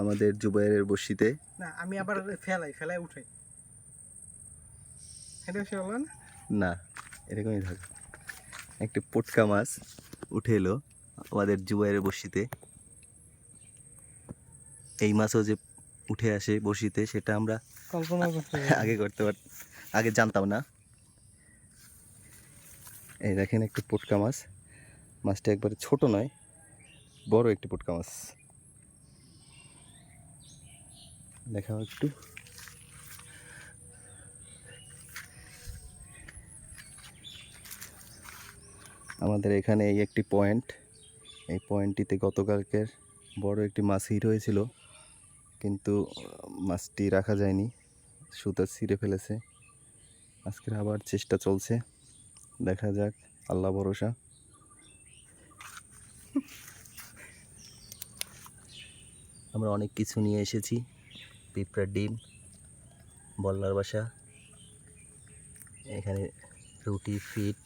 আমাদের জুবাইরের বসিতে। না আমি আবার ফেলাই ফেলাই উঠাই। এটা সে না? এরকমই থাক। একটি পটকা মাছ উঠে এলো আমাদের জুবাইরের বসিতে। এই মাছও যে উঠে আসে বসিতে সেটা আমরা কল্পনা করতে আগে করতে পার আগে জানতাম না। এই দেখেন একটু পটকা মাছ। মাছটা একবারে ছোট নয় বড় একটি পটকা মাছ। দেখাও একটু। আমাদের এখানে এই একটি পয়েন্ট। এই পয়েন্টটিতে গতকালকের বড় একটি মাছ হিট হয়েছিল, কিন্তু মাছটি রাখা যায়নি। সুতা ছিঁড়ে ফেলেছে। আজকের আবার চেষ্টা চলছে। দেখা যাক, আল্লাহ ভরসা। আমরা অনেক কিছু নিয়ে এসেছি। পিঁপড়ার ডিম বল্লার বাসা। এখানে রুটি ফিট